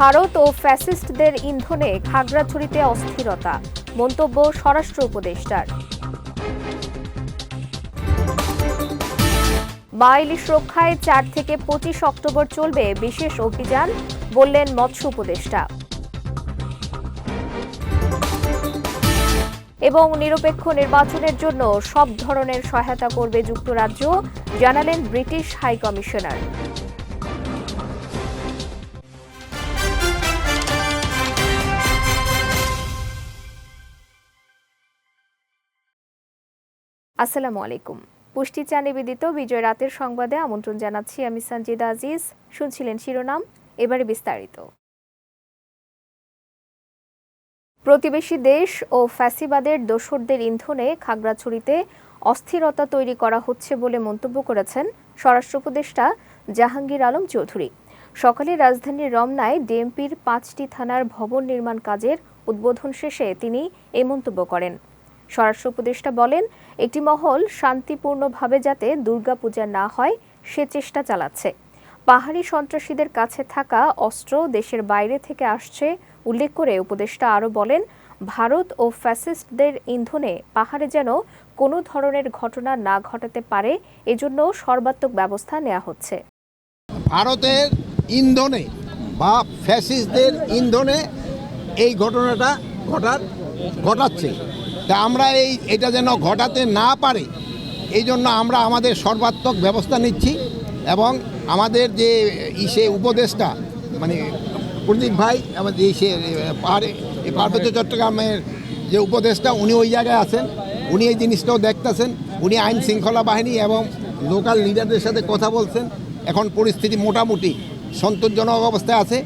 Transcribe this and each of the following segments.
ভারত ও ফ্যাসিস্টদের ইন্ধনে খাগড়াছড়িতে অস্থিরতা। মন্তব্য স্বরাষ্ট্র উপদেষ্টার। মা রক্ষায় চার থেকে পঁচিশ অক্টোবর চলবে বিশেষ অভিযান, বললেন মৎস্য উপদেষ্টা। এবং নিরপেক্ষ নির্বাচনের জন্য সব ধরনের সহায়তা করবে যুক্তরাজ্য, জানালেন ব্রিটিশ হাই কমিশনার। আসসালামু আলাইকুম। পুষ্টি চা নিবেদিত বিজয় রাতের সংবাদে আমন্ত্রণ জানাচ্ছি আমি সঞ্জিদা আজিজ। শুনছিলেন শিরোনাম, এবারে বিস্তারিত। প্রতিবেশী দেশ ও ফ্যাসিবাদের দোসরদের ইন্ধনে খাগড়াছড়িতে অস্থিরতা তৈরি করা হচ্ছে বলে মন্তব্য করেছেন স্বরাষ্ট্র উপদেষ্টা জাহাঙ্গীর আলম চৌধুরী। সকালে রাজধানীর রমনায় ডিএমপির পাঁচটি থানার ভবন নির্মাণ কাজের উদ্বোধন শেষে তিনি এই মন্তব্য করেন। স্বরাষ্ট্র উপদেষ্টা বলেন, একটি মহল শান্তিপূর্ণভাবে যাতে দুর্গাপূজা না হয়, সে চেষ্টা চালাচ্ছে। পাহাড়ি সন্ত্রাসীদের কাছে থাকা অস্ত্র দেশের বাইরে থেকে আসছে, উল্লেখ করে উপদেষ্টা আরও বলেন, ভারত ও ফ্যাসিস্টদের ইন্ধনে পাহাড়ে যেন কোনো ধরনের ঘটনা না ঘটাতে পারে, এজন্য সর্বাত্মক ব্যবস্থা নেওয়া হচ্ছে। ভারতের ইন্ধনে বা ফ্যাসিস্টদের ইন্ধনে এই ঘটনাটা ঘটার, ঘটাচ্ছে। তা আমরা এই, এটা যেন ঘটাতে না পারে, এই জন্য আমরা আমাদের সর্বাত্মক ব্যবস্থা নিচ্ছি এবং আমাদের যে ইসে উপদেশটা মানে প্রদীপ ভাই, আমাদের ইসে পাহাড়ে পার্বত্য চট্টগ্রামের যে উপদেশটা উনি ওই জায়গায় আছেন, উনি এই জিনিসটাও দেখতেছেন, উনি আইন শৃঙ্খলা বাহিনী এবং লোকাল লিডারদের সাথে কথা বলছেন, এখন পরিস্থিতি মোটামুটি সন্তোষজনক অবস্থায় আছে।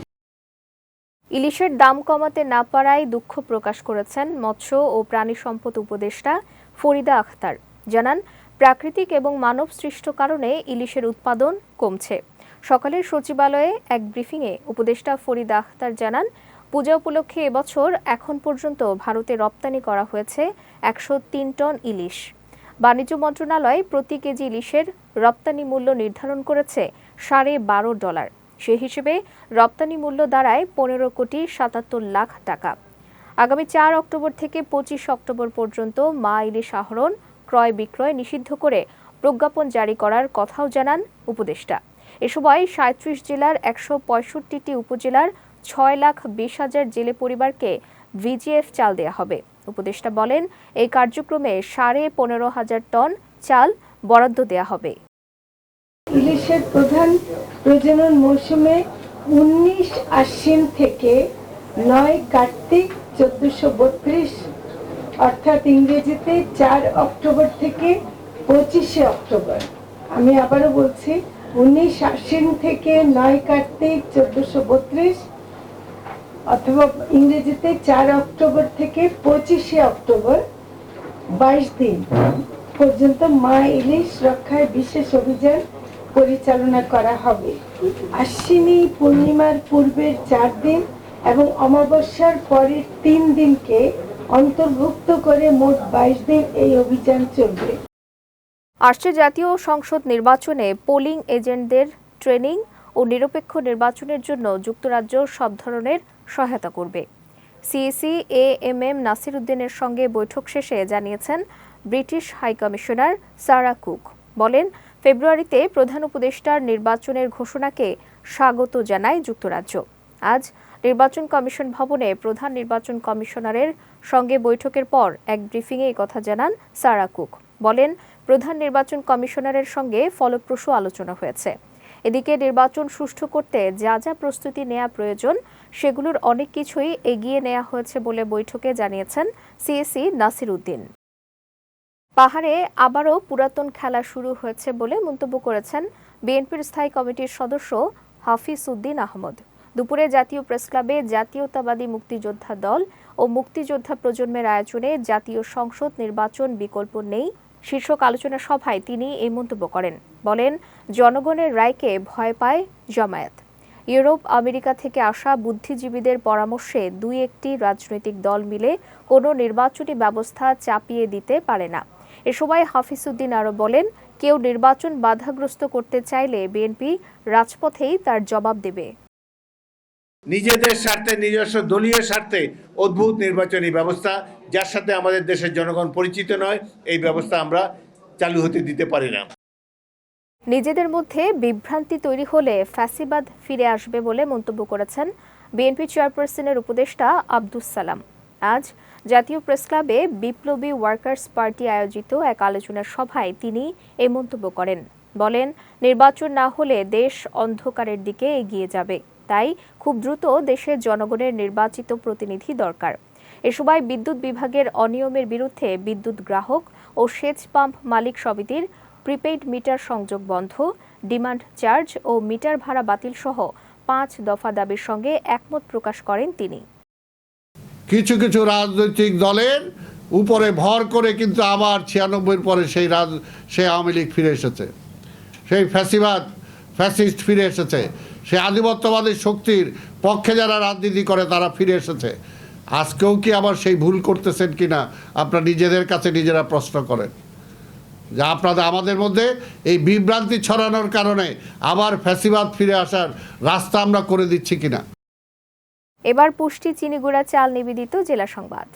ইলিশের দাম কমাতে না পারায় দুঃখ প্রকাশ করেছেন মৎস্য ও প্রাণী সম্পদ উপদেষ্টা ফরিদা আখতার। জানান, প্রাকৃতিক এবং মানব সৃষ্ট কারণে ইলিশের উৎপাদন কমছে। সকালের সচিবালয়ে এক ব্রিফিংয়ে উপদেষ্টা ফরিদা আখতার জানান, পূজা উপলক্ষে এবছর এখন পর্যন্ত ভারতে রপ্তানি করা হয়েছে একশো তিন টন ইলিশ। বাণিজ্য মন্ত্রণালয় প্রতি কেজি ইলিশের রপ্তানি মূল্য নির্ধারণ করেছে সাড়ে বারো ডলার। সে হিসেবে রপ্তানি মূল্য দাঁড়ায় পনেরো কোটি সাতাত্তর লাখ টাকা। আগামী চার অক্টোবর থেকে পঁচিশ অক্টোবর পর্যন্ত মা ইলিশ আহরণ, ক্রয় বিক্রয় নিষিদ্ধ করে প্রজ্ঞাপন জারি করার কথাও জানান উপদেষ্টা। এ সময় সাঁত্রিশ জেলার একশো পঁয়ষট্টিটি উপজেলার ছয় লাখ বিশ হাজার জেলে পরিবারকে ভিজিএফ চাল দেয়া হবে। উপদেষ্টা বলেন, এই কার্যক্রমে সাড়ে পনেরো হাজার টন চাল বরাদ্দ দেয়া হবে। ইলিশের প্রধান প্রজনন মৌসুমে উনিশ আশ্বিন থেকে নয় কার্তিক চোদ্দশো বত্রিশ, অর্থাৎ ইংরেজিতে চার অক্টোবর থেকে পঁচিশে অক্টোবর। আমি আবারও বলছি, উনিশ আশ্বিন থেকে নয় কার্তিক চোদ্দশো বত্রিশ, অথবা ইংরেজিতে চার অক্টোবর থেকে পঁচিশে অক্টোবর, বাইশ দিন পর্যন্ত মা ইলিশ রক্ষায় বিশেষ অভিযান পরিচালনা করা হবে। আশ্বিনী পূর্ণিমার পূর্বের চার দিন এবং অমাবস্যার পরের তিন দিনকে অন্তর্ভুক্ত করে মোট বাইশ দিন এই অভিযান চলবে। আসছে জাতীয় সংসদ নির্বাচনে পোলিং এজেন্টদের ট্রেনিং ও নিরপেক্ষ নির্বাচনের জন্য যুক্তরাজ্য সব ধরনের সহায়তা করবে। CAC A M M Nasir উদ্দিনের সঙ্গে বৈঠক শেষে জানিয়েছেন ব্রিটিশ হাইকমিশনার সারা কুক। বলেন ফেব্রুয়ারিতে প্রধান উপদেষ্টার নির্বাচনের ঘোষণাকে স্বাগত জানায় যুক্তরাজ্য। আজ নির্বাচন কমিশন ভবনে প্রধান নির্বাচন কমিশনারের সঙ্গে বৈঠকের পর এক ব্রিফিংয়ে কথা জানান সারা কুক। বলেন, প্রধান নির্বাচন কমিশনারের সঙ্গে ফলপ্রসূ আলোচনা হয়েছে। এদিকে নির্বাচন সুষ্ঠু করতে যা যা প্রস্তুতি নেওয়া প্রয়োজন, সেগুলোর অনেক কিছুই এগিয়ে নেওয়া হয়েছে বলে বৈঠকে জানিয়েছেন সিএসি নাসির উদ্দিন। পাহাড়ে আবারও পুরাতন খেলা শুরু হয়েছে বলে মন্তব্য করেছেন বিএনপির স্থায়ী কমিটির সদস্য হাফিজ উদ্দিন আহমদ। দুপুরে জাতীয় প্রেসক্লাবে জাতীয়তাবাদী মুক্তিযোদ্ধা দল ও মুক্তিযোদ্ধা প্রজন্মের আয়োজনে জাতীয় সংসদ নির্বাচন বিকল্প নেই। শীর্ষক আলোচনা সভায় তিনি এই মন্তব্য করেন। বলেন, জনগণের রায়কে ভয় পায় জামায়াত। ইউরোপ, আমেরিকা থেকে আসা বুদ্ধিজীবীদের পরামর্শে দুই একটি রাজনৈতিক দল মিলে কোনো নির্বাচনী ব্যবস্থা চাপিয়ে দিতে পারে না। এ সময় হাফিজউদ্দিন আরও বলেন কেউ নির্বাচন বাধাগ্রস্ত করতে চাইলে বিএনপি রাজপথেই তার জবাব দেবে। নিজেদের স্বার্থে নিজস্ব দলীয় স্বার্থে অদ্ভুত নির্বাচনী ব্যবস্থা যার সাথে আমাদের দেশের জনগণ পরিচিত নয় এই ব্যবস্থা আমরা চালু হতে দিতে পারি না। নিজেদের মধ্যে বিভ্রান্তি তৈরি হলে ফ্যাসিবাদ ফিরে আসবে বলে মন্তব্য করেছেন বিএনপি চেয়ারপারসনের উপদেষ্টা আব্দুস সালাম। আজ জাতীয় প্রেসক্লাবে বিপ্লবী ওয়ার্কার্স পার্টি আয়োজিত এক আলোচনা সভায় তিনি এই মন্তব্য করেন। বলেন, নির্বাচন না হলে দেশ অন্ধকারের দিকে এগিয়ে যাবে। তাই খুব দ্রুত দেশের জনগণের নির্বাচিত প্রতিনিধি দরকার। এ সময় বিদ্যুৎ বিভাগের অনিয়মের বিরুদ্ধে বিদ্যুৎ গ্রাহক ও সেচ পাম্প মালিক সমিতির প্রিপেইড মিটার সংযোগ বন্ধ, ডিমান্ড চার্জ ও মিটার ভাড়া বাতিল সহ পাঁচ দফা দাবির সঙ্গে একমত প্রকাশ করেন তিনি। কিছু কিছু রাজনৈতিক দলের উপরে ভর করে কিন্তু আবার ছিয়ানব্বইয়ের পরে সেই রাজ, সেই আওয়ামী লীগ ফিরে এসেছে। সেই ফ্যাসিবাদ, ফ্যাসিস্ট ফিরে এসেছে। সেই আধিপত্যবাদী শক্তির পক্ষে যারা রাজনীতি করে তারা ফিরে এসেছে। আজকেও কি আবার সেই ভুল করতেছেন কি না আপনারা নিজেদের কাছে নিজেরা প্রশ্ন করেন। যে আপনাদের, আমাদের মধ্যে এই বিভ্রান্তি ছড়ানোর কারণে আবার ফ্যাসিবাদ ফিরে আসার রাস্তা আমরা করে দিচ্ছি কিনা? এবার পুষ্টি চিনিগুড়া চাল নিবেদিত জেলা সংবাদ।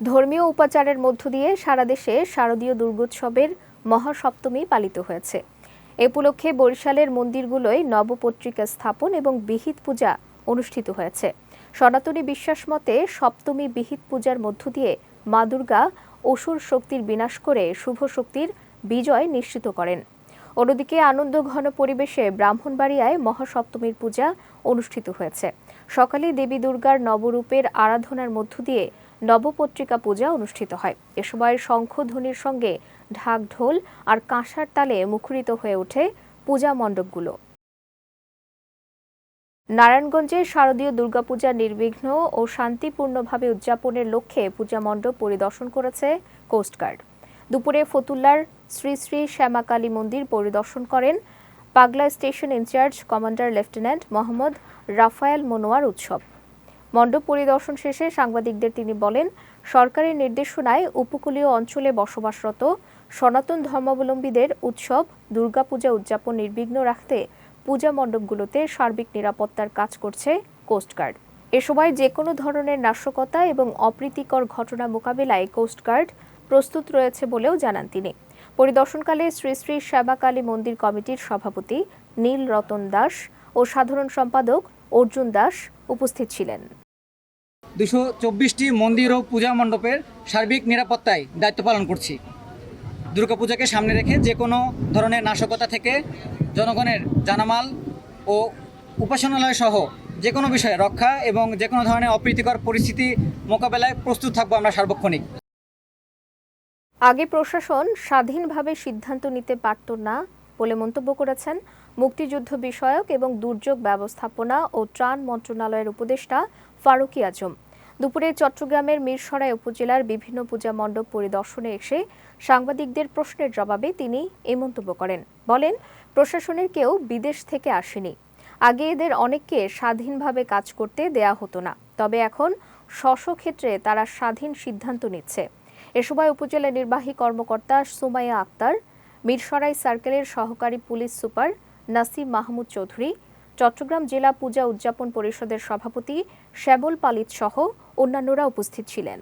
ধর্মীয় উপাচারের মধ্য দিয়ে সারা দেশে শারদীয় দুর্গোৎসবের মহাসপ্তমী পালিত হয়েছে। এ উপলক্ষে বরিশালের মন্দিরগুলোয় নবপত্রিকা স্থাপন এবং বিহিত পূজা অনুষ্ঠিত হয়েছে। সনাতনী বিশ্বাস মতে সপ্তমী বিহিত পূজার মধ্য দিয়ে মা দুর্গা অসুর শক্তির বিনাশ করে শুভ শক্তির বিজয় নিশ্চিত করেন। অন্যদিকে আনন্দ ঘন পরিবেশে ব্রাহ্মণবাড়িয়ায় মহাসপ্তমীর পূজা অনুষ্ঠিত হয়েছে। সকালে দেবী দুর্গার নবরূপের আরাধনার মধ্য দিয়ে নবপত্রিকা পূজা অনুষ্ঠিত হয়। এ সময় শঙ্খধ্বনির সঙ্গে ঢাক ঢোল আর কাঁসার তালে মুখরিত হয়ে ওঠে পূজা মণ্ডপগুলো। নারায়ণগঞ্জে শারদীয় দুর্গাপূজা নির্বিঘ্ন ও শান্তিপূর্ণভাবে উদযাপনের লক্ষ্যে পূজা মণ্ডপ পরিদর্শন করেছে কোস্টগার্ড দুপুরে ফতুল্লার শ্রী শ্রী শ্যামাকালী মন্দির পরিদর্শন করেন Pagla station in charge commander lieutenant Mohammad Rafael Monowar উৎসব। মণ্ডপ পরিদর্শন শেষে সাংবাদিকদের তিনি বলেন, সরকারের নির্দেশনায় উপকূলীয় অঞ্চলে বসবাসরত সনাতন ধর্মাবলম্বীদের উৎসব, দুর্গাপূজা উদযাপন নির্বিঘ্ন রাখতে পূজা মণ্ডপগুলোতে সার্বিক নিরাপত্তার কাজ করছে কোস্টগার্ড এ সময় যে কোনো ধরনের নাশকতা এবং অপ্রীতিকর ঘটনা মোকাবিলায় কোস্টগার্ড প্রস্তুত রয়েছে বলেও জানান তিনি। পরিদর্শনকালে শ্রী শ্রী শ্যামাকালী মন্দির কমিটির সভাপতি নীল রতন দাস ও সাধারণ সম্পাদক অর্জুন দাস উপস্থিত ছিলেন। দুশো চব্বিশটি মন্দির ও পূজা মণ্ডপের সার্বিক নিরাপত্তায় দায়িত্ব পালন করছি। দুর্গাপূজাকে সামনে রেখে যে কোনো ধরনের নাশকতা থেকে জনগণের জানামাল ও উপাসনালয় সহ যে কোনো বিষয়ে রক্ষা এবং যে কোনো ধরনের অপ্রীতিকর পরিস্থিতি মোকাবেলায় প্রস্তুত থাকব আমরা সার্বক্ষণিক। আগে প্রশাসন স্বাধীনভাবে সিদ্ধান্ত নিতে পারত না বলে মন্তব্য করেছেন মুক্তিযুদ্ধ বিষয়ক এবং দুর্যোগ ব্যবস্থাপনা ও ত্রাণ মন্ত্রণালয়ের উপদেষ্টা ফারুকি আজম। দুপুরে চট্টগ্রামের মিরসরাই উপজেলার বিভিন্ন পূজা মণ্ডপ পরিদর্শনে এসে সাংবাদিকদের প্রশ্নের জবাবে তিনি এই মন্তব্য করেন। বলেন, প্রশাসনের কেউ বিদেশ থেকে আসেনি। আগে এদের অনেককে স্বাধীনভাবে কাজ করতে দেয়া হতো না। তবে এখন ক্ষেত্রে তারা স্বাধীন সিদ্ধান্ত নিচ্ছে। এ সময় উপজেলা নির্বাহী কর্মকর্তা সুমাইয়া আক্তার, মিরসরাই সার্কেলের সহকারী পুলিশ সুপার নাসিম মাহমুদ চৌধুরী, চট্টগ্রাম জেলা পূজা উদযাপন পরিষদের সভাপতি শ্যাবল পালিত সহ অন্যান্যরা উপস্থিত ছিলেন।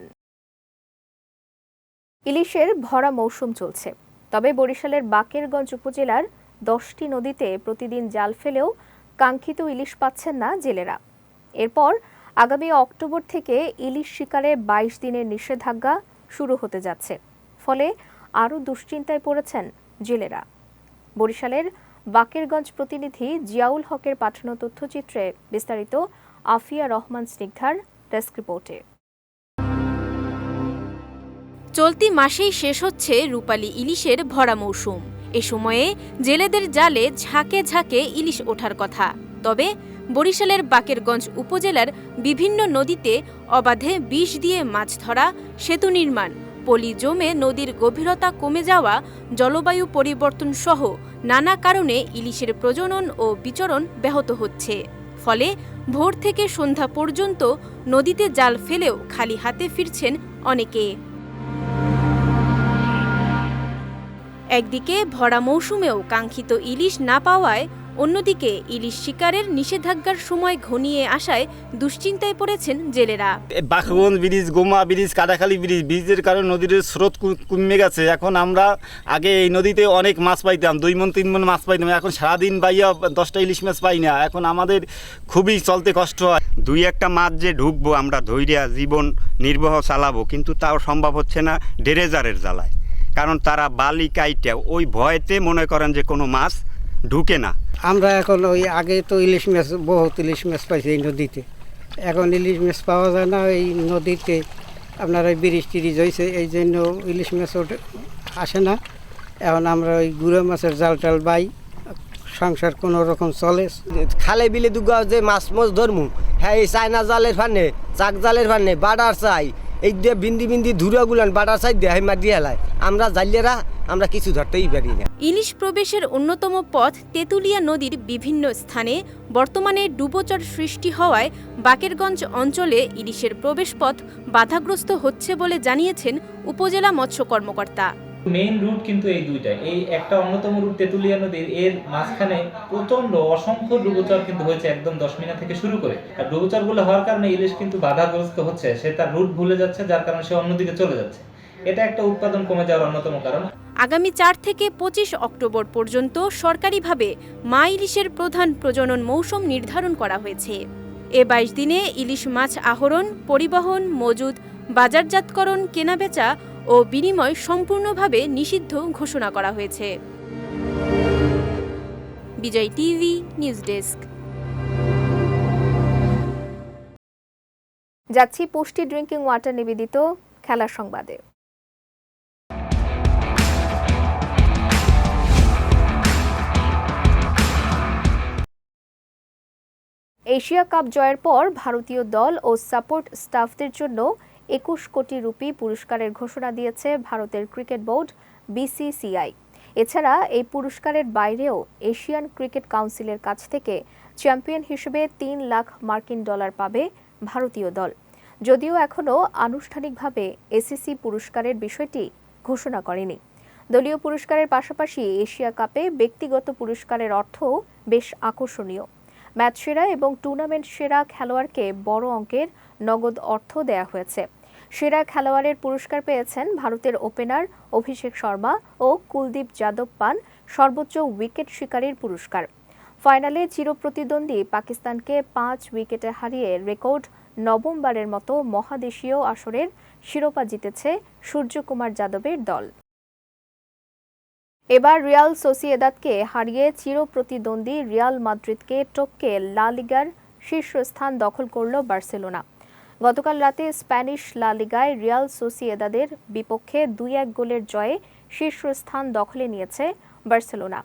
ইলিশের ভরা মৌসুম চলছে। তবে বরিশালের বাকেরগঞ্জ উপজেলার দশটি নদীতে প্রতিদিন জাল ফেলেও কাঙ্ক্ষিত ইলিশ পাচ্ছেন না জেলেরা। এরপর আগামী অক্টোবর থেকে ইলিশ শিকারে বাইশ দিনের নিষেধাজ্ঞা শুরু হতে যাচ্ছে। ফলে আরও দুশ্চিন্তায় পড়েছেন জেলেরা। বরিশালের বাকেরগঞ্জ প্রতিনিধি জিয়াউল হকের পাঠানো তথ্যচিত্রে বিস্তারিত আফিয়া রহমান স্নিগ্ধার ডেস্ক রিপোর্টে। চলতি মাসেই শেষ হচ্ছে রূপালী ইলিশের ভরা মৌসুম। এ সময়ে জেলেদের জালে ঝাঁকে ঝাঁকে ইলিশ ওঠার কথা। তবে বরিশালের বাকেরগঞ্জ উপজেলার বিভিন্ন নদীতে অবাধে বিষ দিয়ে মাছ ধরা সেতু নির্মাণ, পলি জমে নদীর গভীরতা কমে যাওয়া, জলবায়ু পরিবর্তন সহ নানা কারণে ইলিশের প্রজনন ও বিচরণ ব্যাহত হচ্ছে। ফলে ভোর থেকে সন্ধ্যা পর্যন্ত নদীতে জাল ফেলেও খালি হাতে ফিরছেন অনেকে। একদিকে ভরা মৌসুমেও কাঙ্ক্ষিত ইলিশ না পাওয়ায় অন্যদিকে ইলিশ শিকারের নিষেধাজ্ঞার সময় ঘনিয়ে আসায় দুশ্চিন্তায় পড়েছেন জেলেরা। Baghganj bridge Goma bridge Katakhali bridge ব্রিজের কারণে নদীর স্রোত কমে গেছে। এখন আমরা আগে এই নদীতে অনেক মাছ পাইতাম দুই মন তিন মন মাছ পাইতাম। এখন সারাদিন বাইয়া দশটা ইলিশ মাছ পাই না। এখন আমাদের খুবই চলতে কষ্ট হয়। দুই একটা মাছ যে ঢুকবো আমরা ধৈর্যা জীবন নির্বাহ চালাবো কিন্তু তাও সম্ভব হচ্ছে না ডেরেজারের জ্বালায়। কারণ তারা বালি কাইটে ওই ভয়তে মনে করেন যে কোনো মাছ ঢুকে না। আমরা এখন ওই আগে তো ইলিশ মাছ বহুত ইলিশ মাছ পাইছি এই নদীতে। এখন ইলিশ মাছ পাওয়া যায় না এই নদীতে আপনার ওই ব্রিজ টিরিজ হয়েছে এই জন্য ইলিশ মাছ ওঠে আসে না। এখন আমরা ওই গুঁড়ো মাছের জাল টাল বাই সংসার কোনো রকম চলে। খালে বিলে দুগা যে মাছ মাছ ধরমু হ্যাঁ এই চায়না জালের ফানে চাক জালের ফানে বাডার চাই। এই দিয়ে বিন্দি বিন্দি ধুরা গুলান বাডার সাইড দিয়ে দিয়ে হেলায়। আমরা জালিয়ারা, আমরা কিছু ধরতেই পারি না। ইলিশ প্রবেশের অন্যতম পথ তেঁতুলিয়া নদীর বিভিন্ন স্থানে বর্তমানে ডুবোচর সৃষ্টি হওয়ায় বাকেরগঞ্জ অঞ্চলে ইলিশের প্রবেশপথ বাধাগ্রস্ত হচ্ছে বলে জানিয়েছেন উপজেলা মৎস্য কর্মকর্তা। মেইন রুট কিন্তু এই দুইটা এই একটা অন্যতম রুট তেঁতুলিয়া নদীর, এর মাঝখানে প্রচণ্ড অসংখ্য ডুবোচর কিন্তু হয়েছে একদম দশ মিনা থেকে শুরু করে। আর ডুবোচরগুলো হওয়ার কারণে ইলিশ কিন্তু বাধাগ্রস্ত হচ্ছে, সে তার রুট ভুলে যাচ্ছে, যার কারণে সে অন্যদিকে চলে যাচ্ছে। এটা একটা উৎপাদন কমে যাওয়ার অন্যতম কারণ। আগামী চার থেকে পঁচিশ অক্টোবর পর্যন্ত সরকারিভাবে মা ইলিশের প্রধান প্রজনন মৌসুম নির্ধারণ করা হয়েছে। এ বাইশ দিনে ইলিশ মাছ আহরণ, পরিবহন, মজুদ, বাজারজাতকরণ, কেনাবেচা ও বিনিময় সম্পূর্ণভাবে নিষিদ্ধ ঘোষণা করা হয়েছে। Bijoy TV, news desk. যাচ্ছি পুষ্টি ড্রিঙ্কিং ওয়াটার নিবেদিত খেলার সংবাদে। এশিয়া কাপ জয়ের পর ভারতীয় দল ও সাপোর্ট স্টাফদের জন্য একুশ কোটি রুপি পুরস্কারের ঘোষণা দিয়েছে ভারতের ক্রিকেট বোর্ড, বিসিসিআই। এছাড়া এই পুরস্কারের বাইরেও এশিয়ান ক্রিকেট কাউন্সিলের কাছ থেকে চ্যাম্পিয়ন হিসেবে তিন লাখ মার্কিন ডলার পাবে ভারতীয় দল। যদিও এখনও আনুষ্ঠানিকভাবে এসিসি পুরস্কারের বিষয়টি ঘোষণা করেনি। দলীয় পুরস্কারের পাশাপাশি এশিয়া কাপে ব্যক্তিগত পুরস্কারের অর্থও বেশ আকর্ষণীয়। ম্যাচ সেরা এবং টুর্নামেন্ট সেরা খেলোয়াড়কে বড় অঙ্কের নগদ অর্থ দেয়া হয়েছে। সেরা খেলোয়াড়ের পুরস্কার পেয়েছেন ভারতের ওপেনার অভিষেক শর্মা ও কুলদীপ যাদব পান সর্বোচ্চ উইকেট শিকারীর পুরস্কার। ফাইনালে চিরপ্রতিদ্বন্দ্বী পাকিস্তানকে পাঁচ উইকেটে হারিয়ে রেকর্ড নবমবারের মতো মহাদেশীয় আসরের শিরোপা জিতেছে সূর্যকুমার যাদবের দল। এবার রিয়াল সোসিয়েদাদকে হারিয়ে চিরপ্রতিদ্বন্দ্বী রিয়াল মাদ্রিদকে টপকে লা লিগার শীর্ষস্থান দখল করল বার্সেলোনা। গতকাল রাতে স্প্যানিশ লা লিগায় রিয়াল সোসিয়েদাদের বিপক্ষে দুই এক গোলের জয়ে শীর্ষস্থান দখলে নিয়েছে বার্সেলোনা।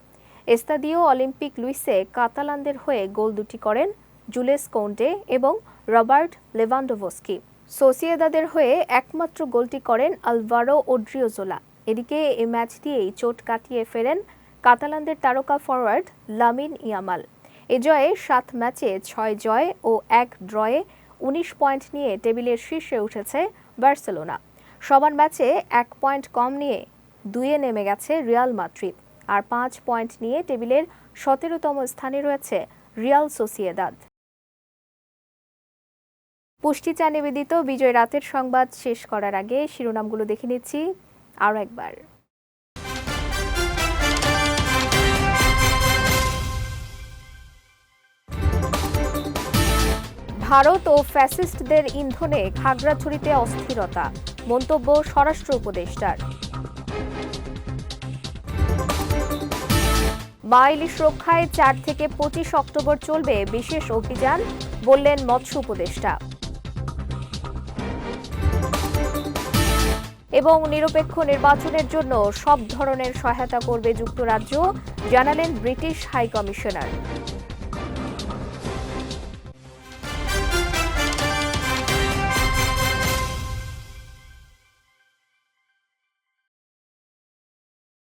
এস্তাদিও অলিম্পিক লুইসে কাতালানদের হয়ে গোল দুটি করেন জুলেস কোন্টে এবং রবার্ট লেভান্ডোভস্কি। সোসিয়েদাদের হয়ে একমাত্র গোলটি করেন আলভারো ওড্রিওজোলা। এদিকে এই ম্যাচ দিয়েই চোট কাটিয়ে ফেরেন কাতালানদের তারকা ফরওয়ার্ড লামিন ইয়ামাল। এ জয়ে সাত ম্যাচে ছয় জয় ও এক ড্রয়ে উনিশ পয়েন্ট নিয়ে টেবিলের শীর্ষে উঠেছে বার্সেলোনা। সমান ম্যাচে এক পয়েন্ট কম নিয়ে দুইয়ে নেমে গেছে রিয়াল মাদ্রিদ আর পাঁচ পয়েন্ট নিয়ে টেবিলের সতেরোতম স্থানে রয়েছে রিয়াল সোসিয়েদাদ। পুষ্টি চা নিবেদিত বিজয় রাতের সংবাদ শেষ করার আগে শিরোনামগুলো দেখে নিচ্ছি আরও একবার। ভারত ও ফ্যাসিস্টদের ইন্ধনে খাগড়াছড়িতে অস্থিরতা। মন্তব্য স্বরাষ্ট্র উপদেষ্টার। মা ইলিশ রক্ষায় চার থেকে পঁচিশ অক্টোবর চলবে বিশেষ অভিযান, বললেন মৎস্য উপদেষ্টা। এবং নিরপেক্ষ নির্বাচনের জন্য সব ধরনের সহায়তা করবে যুক্তরাজ্য, জানালেন ব্রিটিশ হাই কমিশনার